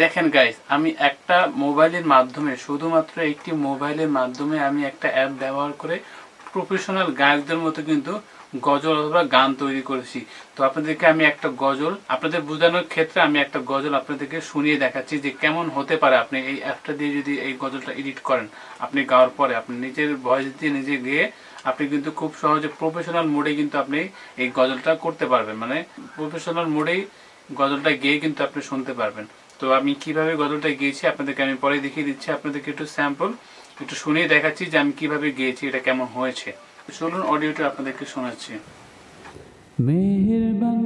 দেখেন গাইজ আমি একটা মোবাইলের মাধ্যমে, শুধুমাত্র একটি মোবাইলের মাধ্যমে আমি একটা অ্যাপ ব্যবহার করে প্রফেশনাল গায়কদের মতো কিন্তু গজল অথবা গান তৈরি করেছি। তো আপনাদেরকে আমি একটা গজল, আপনাদের বোঝানোর ক্ষেত্রে আমি একটা গজল আপনাদেরকে শুনিয়ে দেখাচ্ছি যে কেমন হতে পারে আপনি এই অ্যাপটা দিয়ে যদি এই গজলটা এডিট করেন। আপনি গাওয়ার পরে আপনি নিজের ভয়েস দিয়ে নিজে গিয়ে আপনি কিন্তু খুব সহজে প্রফেশনাল মোডে কিন্তু আপনি এই গজলটা করতে পারবেন। মানে প্রফেশনাল মোডেই গজলটা গেয়ে কিন্তু আপনি শুনতে পারবেন। তো আমি কীভাবে গজলটা গিয়েছি আপনাদেরকে আমি পরে দেখিয়ে দিচ্ছি। আপনাদেরকে একটু স্যাম্পল একটু শুনিয়ে দেখাচ্ছি যে আমি কীভাবে গিয়েছি, এটা কেমন হয়েছে। চলুন অডিওটা আপনাদেরকে শোনাচ্ছি। মেহেরবান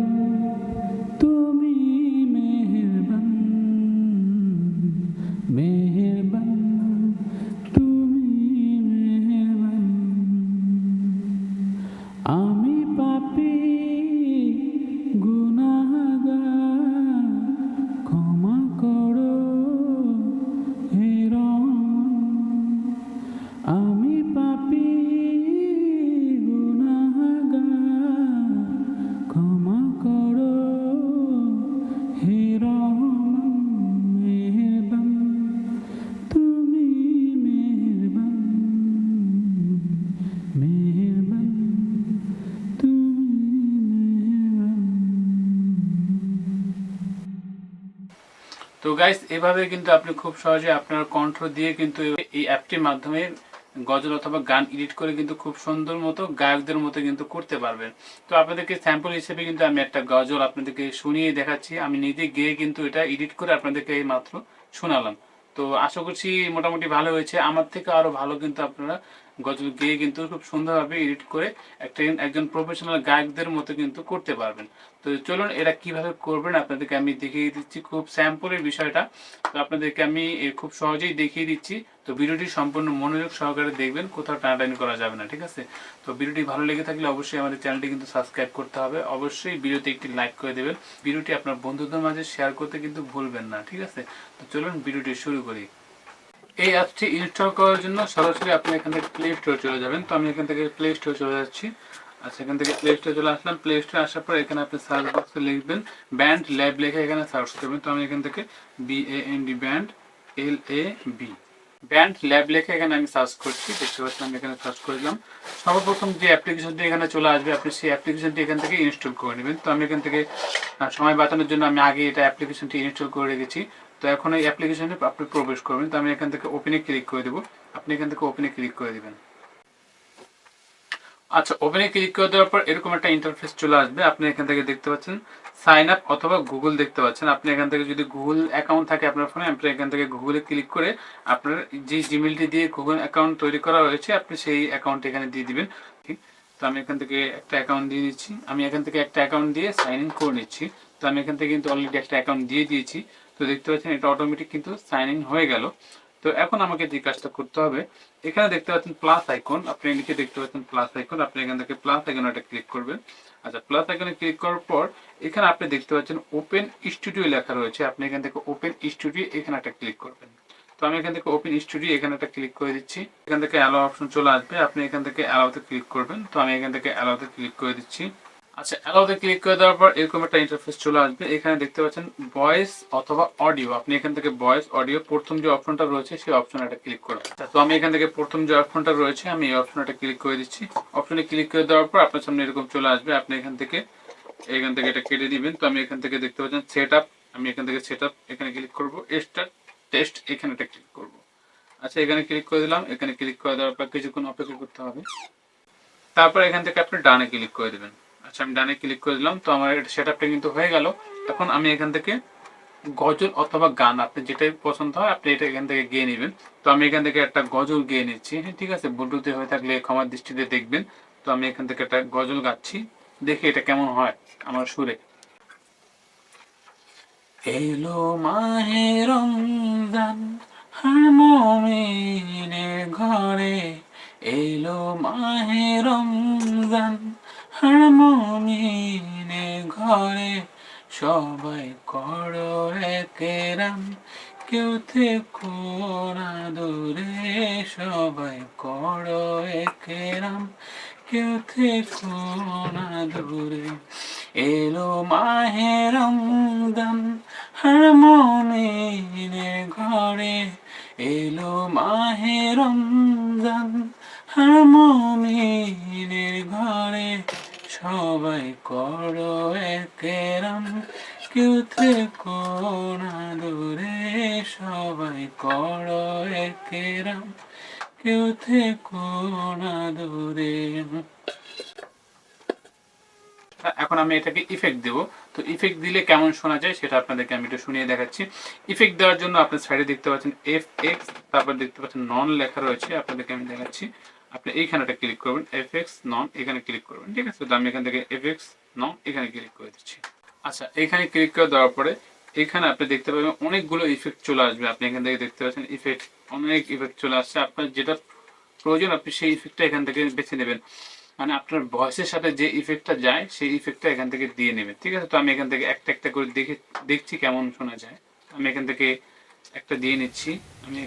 তো গাইস এভাবে কিন্তু আপনি খুব সহজে আপনার কণ্ঠ দিয়ে কিন্তু এই অ্যাপটির মাধ্যমে গজল অথবা গান এডিট করে কিন্তু খুব সুন্দর মতো গায়কদের মতো কিন্তু করতে পারবেন। তো আপনাদেরকে স্যাম্পল হিসেবে কিন্তু আমি একটা গজল আপনাদেরকে শুনিয়ে দেখাচ্ছি। আমি নিজে গিয়ে কিন্তু এটা এডিট করে আপনাদেরকে এই মাত্র শোনালাম। তো আশা করছি মোটামুটি ভালো হয়েছে। আমার থেকে আরও ভালো কিন্তু আপনারা গজল গেয়ে কিন্তু খুব সুন্দরভাবে এডিট করে একটা একজন প্রফেশনাল গায়কদের মতো কিন্তু করতে পারবেন। তো চলুন এটা কীভাবে করবেন আপনাদেরকে আমি দেখিয়ে দিচ্ছি খুব স্যাম্পলের বিষয়টা। তো আপনাদেরকে আমি খুব সহজেই দেখিয়ে দিচ্ছি। তো ভিডিওটি সম্পূর্ণ মনোযোগ সহকারে দেখবেন, কোথাও টানাটানি করা যাবে না, ঠিক আছে? তো ভিডিওটি ভালো লেগে থাকলে অবশ্যই আমাদের চ্যানেলটি কিন্তু সাবস্ক্রাইব করতে হবে। অবশ্যই ভিডিওতে একটি লাইক করে দেবেন। ভিডিওটি আপনার বন্ধুদের মাঝে শেয়ার করতে কিন্তু ভুলবেন না, ঠিক আছে? তো চলুন ভিডিওটি শুরু করি। এই অ্যাপটি ইনস্টল করার জন্য সরাসরি আপনি এখান থেকে প্লে স্টোর চলে যাবেন। তো আমি এখান থেকে প্লে স্টোর চলে যাচ্ছি। আচ্ছা এখান থেকে প্লে স্টোর চলে আসলাম। প্লে স্টোর আসার পর এখানে আপনি সার্চ বক্সে লিখবেন ব্যান্ড ল্যাব লিখে এখানে সার্চ করবেন। তো আমি এখান থেকে B A N D band L A B band lab লিখে এখানে আমি সার্চ করছি। দেখতে পাচ্ছেন আমি এখানে সার্চ করলাম সর্বপ্রথম যে অ্যাপ্লিকেশনটি এখানে চলে আসবে, আপনি সেই অ্যাপ্লিকেশনটি এখান থেকে ইনস্টল করে নেবেন। তো আমি এখান থেকে সময় বাঁচানোর জন্য আমি আগে এটা অ্যাপ্লিকেশনটি ইনস্টল করে রেখেছি। তো এখন এই অ্যাপ্লিকেশনে আপনি প্রবেশ করবেন। তো আমি এখান থেকে ওপেনে ক্লিক করে দেবো। আপনি এখান থেকে ওপেনে ক্লিক করে দিবেন। আচ্ছা ওপেনে ক্লিক করে দেওয়ার পর এরকম একটা ইন্টারফেস চলে আসবে। আপনি এখান থেকে দেখতে পাচ্ছেন সাইন আপ অথবা গুগল দেখতে পাচ্ছেন। আপনি এখান থেকে যদি গুগল অ্যাকাউন্ট থাকে আপনার ফোনে আপনি এখান থেকে গুগলে ক্লিক করে আপনার যে জিমেলটি দিয়ে গুগল অ্যাকাউন্ট তৈরি করা হয়েছে, আপনি সেই অ্যাকাউন্ট এখানে দিয়ে দিবেন। তো আমি এখান থেকে একটা অ্যাকাউন্ট দিয়ে দিচ্ছি আমি এখান থেকে একটা অ্যাকাউন্ট দিয়ে সাইন ইন করে নিচ্ছি। তো আমি এখান থেকে কিন্তু অলরেডি একটা অ্যাকাউন্ট দিয়ে দিয়েছি। তো দেখতে পাচ্ছেন এটা অটোমেটিক কিন্তু সাইন ইন হয়ে গেল। তো এখন আমাকে যে কাজটা করতে হবে, এখানে দেখতে পাচ্ছেন প্লাস আইকন আপনি নিচে দেখতে পাচ্ছেন প্লাস আইকন আপনি এখান থেকে প্লাস আইকনে একটা ক্লিক করবেন। আচ্ছা প্লাস আইকনে ক্লিক করার পর এখানে আপনি দেখতে পাচ্ছেন ওপেন স্টুডিও লেখা রয়েছে, আপনি এখান থেকে ওপেন স্টুডিও এখানে একটা ক্লিক করবেন। তো আমি এখান থেকে ওপেন স্টুডিও এখানে একটা ক্লিক করে দিচ্ছি। এখান থেকে অ্যালাও অপশন চলে আসবে, আপনি এখান থেকে অ্যালাউতে ক্লিক করবেন। তো আমি এখান থেকে অ্যালাউতে ক্লিক করে দিচ্ছি। আচ্ছা অ্যালাউতে ক্লিক করে দেওয়ার পর এরকম একটা ইন্টারফেস চলে আসবে। এখানে দেখতে পাচ্ছেন ভয়েস অথবা অডিও আপনি এখান থেকে ভয়েস অডিও প্রথম যে অপশনটা রয়েছে সেই অপশনে একটা ক্লিক করবেন। তো আমি এখান থেকে প্রথম যে অপশনটা রয়েছে আমি এই অপশনটা ক্লিক করে দিচ্ছি। অপশনে ক্লিক করে দেওয়ার পর আপনার সামনে এরকম চলে আসবে। আপনি এখান থেকে এখান থেকে এটা কেটে দিবেন। তো আমি এখান থেকে দেখতে পাচ্ছেন সেট আপ আমি এখান থেকে সেট আপ এখানে ক্লিক করব। স্টার্ট টেস্ট এখানে একটা ক্লিক করব। আচ্ছা এখানে ক্লিক করে দিলাম। এখানে ক্লিক করে দেওয়ার পর কিছুক্ষণ অপেক্ষা করতে হবে। তারপর এখান থেকে আপনি ডানে ক্লিক করে দেবেন। আচ্ছা আমি ডানে ক্লিক করে দিলাম, তো আমার সেট আপটা কিন্তু হয়ে গেল। এখন আমি এখান থেকে গজল অথবা গান, আপনি যেটাই পছন্দ হয়, আপনি এটা এখান থেকে গিয়ে নেবেন। তো আমি এখান থেকে একটা গজল গিয়ে নিচ্ছি। হ্যাঁ ঠিক আছে ব্লুটুথে হয়ে থাকলে ক্ষমার দৃষ্টিতে দেখবেন। তো আমি এখান থেকে একটা গজল গাচ্ছি, দেখি এটা কেমন হয় আমার সুরে। এলো মাহে রমজান হার মমিনের ঘরে। এলো মাহে রমজান হার ঘরে সবাই করো একেরাম কেউ থেকো না দূরে, সবাই করো একেরাম কেউ থেকো না দূরে, এলো মাহে রমজান হার মমিন এলো মাহে রমজান আর মমিনের ঘরে সবাই করো একেরাম কেউ থেকো না দূরে সবাই করো একেরাম কেউ থেকো না দূরে এখন আমি এটাকে ইফেক্ট দেব। তো ইফেক্ট দিলে কেমন শোনা যায় সেটা আপনাদেরকে আমি একটু শুনিয়ে দেখাচ্ছি। ইফেক্ট দেওয়ার জন্য আপনি সাইডে দেখতে পাচ্ছেন এফ এক্স তারপর দেখতে পাচ্ছেন নন লেখা রয়েছে, আপনাদেরকে আমি দেখাচ্ছি। আপনি এইখানেটা ক্লিক করবেন এফ এক্স নন এখানে ক্লিক করবেন, ঠিক আছে? তো আমি এখান থেকে এফ এক্স নন এখানে ক্লিক করে দিচ্ছি। আচ্ছা এখানে ক্লিক করে দেওয়ার পরে এখানে আপনি দেখতে পাবেন অনেকগুলো ইফেক্ট চলে আসবে। আপনি এখান থেকে দেখতে পাচ্ছেন ইফেক্ট অনেক ইফেক্ট চলে আসছে। আপনার যেটা প্রয়োজন, আপনি সেই ইফেক্টটা এখান থেকে বেছে নেবেন। মানে আপনার ভয়েসের সাথে যে ইফেক্টটা যায়, সেই ইফেক্টটা এখান থেকে দিয়ে নেবেন, ঠিক আছে? তো আমি এখান থেকে একটা একটা করে দেখে, দেখছি কেমন শোনা যায়। আমি এখান থেকে একটা দিয়ে নিচ্ছি। আমি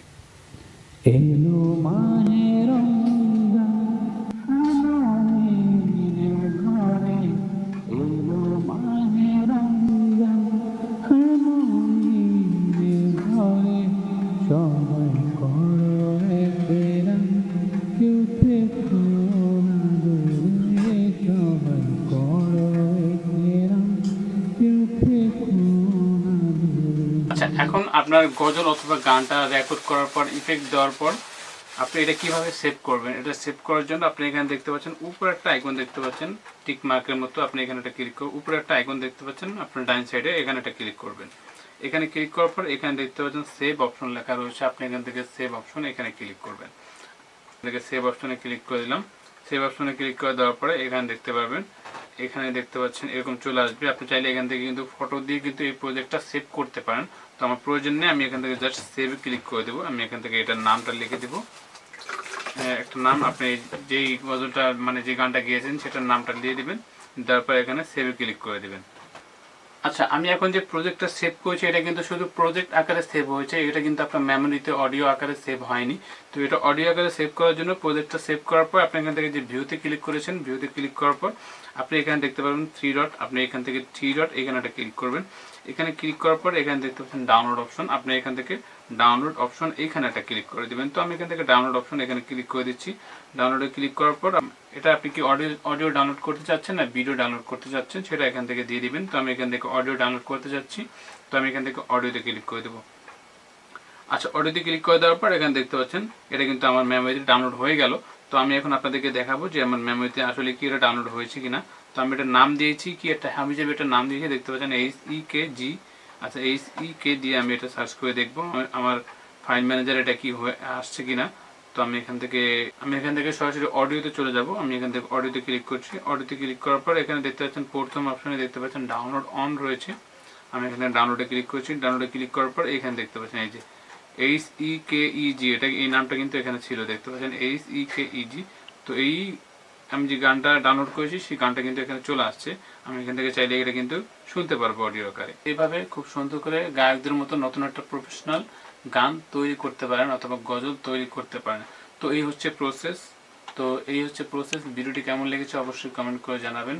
আপনার গজল অথবা গানটা রেকর্ড করার পর ইফেক্ট দেওয়ার পর আপনি এটা কীভাবে সেভ করবেন? এটা সেভ করার জন্য আপনি এখানে দেখতে পাচ্ছেন, উপরে একটা আইকন দেখতে পাচ্ছেন টিক মার্কের মতো আপনি এখানে একটা ক্লিক করবেন উপরে একটা আইকন দেখতে পাচ্ছেন, আপনার ডাইন সাইডে এখানে একটা ক্লিক করবেন। এখানে ক্লিক করার পর এখানে দেখতে পাচ্ছেন সেভ অপশন লেখা রয়েছে, আপনি এখান থেকে সেভ অপশন এখানে ক্লিক করবেন। সেভ অপশনে ক্লিক করে দিলাম। সেভ অপশনে ক্লিক করে দেওয়ার পরে এখানে দেখতে পারবেন এখানে দেখতে পাচ্ছেন এরকম চলে আসবে। আপনি চাইলে এখান থেকে কিন্তু ফটো দিয়ে কিন্তু এই প্রজেক্টটা সেভ করতে পারেন। তো আমার প্রয়োজন নেই আমি এখান থেকে জাস্ট সেভ ক্লিক করে দেবো। আমি এখান থেকে এটার নামটা লিখে দেবো। আহ, একটা নাম আপনি যেই গজলটা মানে যে গানটা গিয়েছেন সেটার নামটা দিয়ে দেবেন। তারপর এখানে সেভে ক্লিক করে দিবেন। আচ্ছা আমি এখন যে প্রজেক্টটা সেভ করেছি, এটা কিন্তু শুধু প্রজেক্ট আকারে সেভ হয়েছে, এটা কিন্তু আপনার মেমোরিতে অডিও আকারে সেভ হয়নি। তো এটা অডিও আকারে সেভ করার জন্য প্রজেক্টটা সেভ করার পর আপনি এখান থেকে যে ভিউতে ক্লিক করেছেন ভিউতে ক্লিক করার পর আপনি এখানে দেখতে পাবেন থ্রি ডট আপনি এখান থেকে থ্রি ডট এখানে একটা ক্লিক করবেন। এখানে ক্লিক করার পর এখানে দেখতে পাচ্ছেন ডাউনলোড অপশন আপনি এখান থেকে ডাউনলোড অপশন এখানে একটা ক্লিক করে দিবেন। তো আমি এখান থেকে ডাউনলোড অপশন এখানে ক্লিক করে দিচ্ছি। ডাউনলোডে ক্লিক করার পর এটা আপনি কি অডিও অডিও ডাউনলোড করতে চাচ্ছেন না ভিডিও ডাউনলোড করতে চাচ্ছেন সেটা এখান থেকে দিয়ে দিবেন। তো আমি এখান থেকে অডিও ডাউনলোড করতে চাচ্ছি তো আমি এখান থেকে অডিওতে ক্লিক করে দেবো। আচ্ছা অডিওতে ক্লিক করে দেওয়ার পর এখানে দেখতে পাচ্ছেন, এটা কিন্তু আমার মেমোরিতে ডাউনলোড হয়ে গেল। তো আমি এখন আপনাদেরকে দেখাবো যে আমার মেমোরিতে আসলে কি এটা ডাউনলোড হয়েছে কিনা। তো আমি এটা নাম দিয়েছি, কি একটা আমি যে এটা নাম দিয়েছি, দেখতে পাচ্ছেন এইচ ই কে জি আচ্ছা এইচ ই কে দিয়ে আমি এটা সার্চ করে দেখব, আমার- আমার ফাইল ম্যানেজার এটা কি হয়ে, আসছে কিনা। তো আমি এখান থেকে, আমি এখান থেকে সরাসরি অডিওতে চলে যাব, আমি এখান থেকে অডিওতে ক্লিক করছি অডিওতে ক্লিক করার পর এখানে দেখতে পাচ্ছেন, প্রথম অপশনে দেখতে পাচ্ছেন ডাউনলোড অন রয়েছে। আমি এখানে ডাউনলোডে ক্লিক করছি ডাউনলোডে ক্লিক করার পর এখানে দেখতে পাচ্ছেন, এই যে এইচ ই কে ই জি এটা, এই নামটা কিন্তু এখানে ছিল, দেখতে পাচ্ছেন এইচ ই কে ই জি তো এই আমি যে গানটা ডাউনলোড করেছি, সেই গানটা কিন্তু এখানে চলে আসছে। আমি এখান থেকে চাইলে এটা কিন্তু শুনতে পারব অডিও আকারে। এইভাবে খুব সুন্দর করে গায়কদের মতো নতুন একটা প্রফেশনাল গান তৈরি করতে পারেন অথবা গজল তৈরি করতে পারেন। তো এই হচ্ছে প্রসেস তো এই হচ্ছে প্রসেস ভিডিওটি কেমন লেগেছে অবশ্যই কমেন্ট করে জানাবেন।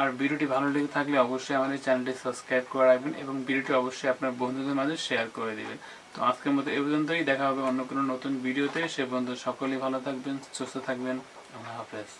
আর ভিডিওটি ভালো লেগে থাকলে অবশ্যই আমাদের চ্যানেলটি সাবস্ক্রাইব করে রাখবেন এবং ভিডিওটি অবশ্যই আপনার বন্ধুদের মাঝে শেয়ার করে দিবেন। তো আজকের মতো এই পর্যন্তই। দেখা হবে অন্য কোনো নতুন ভিডিওতে। সে বন্ধু সকলেই ভালো থাকবেন, সুস্থ থাকবেন। আল্লাহ হাফেজ।